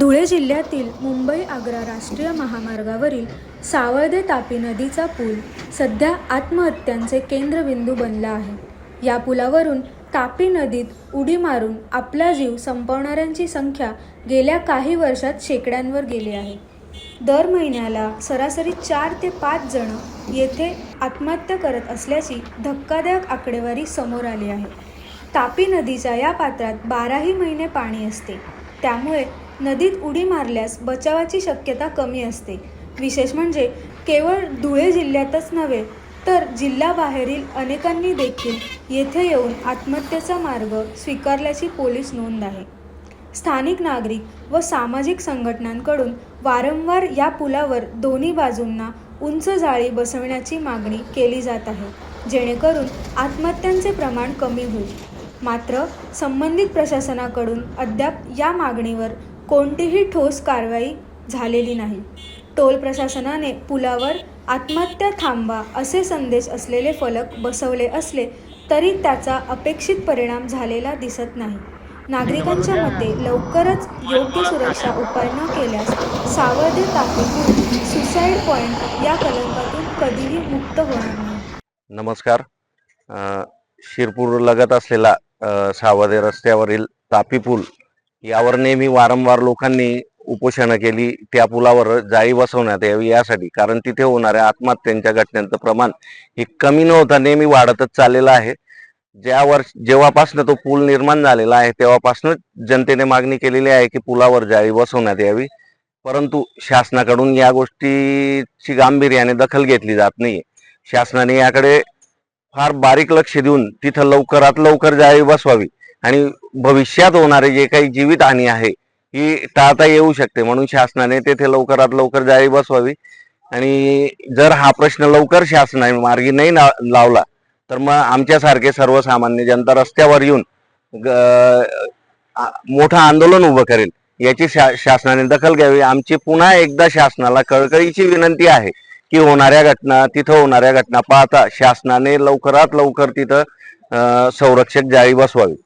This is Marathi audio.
धुळे जिल्ह्यातील मुंबई आग्रा राष्ट्रीय महामार्गावरील सावर्दे तापी नदीचा पूल सध्या आत्महत्यांचे केंद्रबिंदू बनला आहे. या पुलावरून तापी नदीत उडी मारून आपला जीव संपवणाऱ्यांची संख्या गेल्या काही वर्षात शेकड्यांवर गेली आहे. दर महिन्याला सरासरी चार ते पाच जण येथे आत्महत्या करत असल्याची धक्कादायक आकडेवारी समोर आली आहे. तापी नदीच्या या पात्रात बाराही महिने पाणी असते. त्यामुळे नदीत उडी मारल्यास बचावाची शक्यता कमी असते. विशेष म्हणजे केवळ धुळे जिल्ह्यातच नव्हे तर जिल्ह्याबाहेरील अनेकांनी देखील येथे येऊन आत्महत्येचा मार्ग स्वीकारल्याची पोलीस नोंद आहे. स्थानिक नागरिक व सामाजिक संघटनांकडून वारंवार या पुलावर दोन्ही बाजूंना उंच जाळी बसवण्याची मागणी केली जात आहे जेणेकरून आत्महत्यांचे प्रमाण कमी होईल. मात्र संबंधित प्रशासनाकडून अद्याप या मागणीवर कोणतीही ठोस कारवाई झालेली नाही. टोल प्रशासनाने पुलावर आत्महत्या थांबा असे संदेश असलेले फलक बसवले असले तरी त्याचा अपेक्षित परिणाम झालेला दिसत नाही. नागरिकांच्या मते लवकरच योग्य सुरक्षा उपाय न केल्यास सावधे ताकदून सुसाईड पॉईंट या कलंकातून कधीही मुक्त होणार नाही. नमस्कार. शिरपूर लगत असलेला सावधे सावदे रस्त्यावरील तापी पूल यावर नेहमी वारंवार लोकांनी उपोषणं केली त्या पुलावर जाळी बसवण्यात यावी यासाठी. कारण तिथे होणाऱ्या आत्महत्यांच्या घटनांचं प्रमाण हे कमी न होता नेहमी वाढतच चाललेलं आहे. ज्या वर्ष जेव्हापासनं तो पूल निर्माण झालेला आहे तेव्हापासनं जनतेने मागणी केलेली आहे की पुलावर जाळी बसवण्यात यावी. परंतु शासनाकडून या गोष्टीची गांभीर्याने दखल घेतली जात नाही शासनाने याकडे फार बारीक लक्ष देऊन तिथं लवकरात लवकर जाळी बसवावी. आणि भविष्यात होणारे जे काही जीवितहानी आहे ही टाळता येऊ शकते. म्हणून शासनाने तेथे लवकरात लवकर जाळी बसवावी. आणि जर हा प्रश्न लवकर शासनाने मार्गी नाही ना- लावला तर मग आमच्यासारखे सर्वसामान्य जनता रस्त्यावर येऊन ग- मोठं आंदोलन उभं करेल याची शा शासनाने दखल घ्यावी. आमची पुन्हा एकदा शासनाला कळकळीची विनंती आहे की होणाऱ्या घटना तिथं होणाऱ्या घटना पाहता शासनाने लवकरात लवकर तिथं संरक्षक जाळी बसवावी.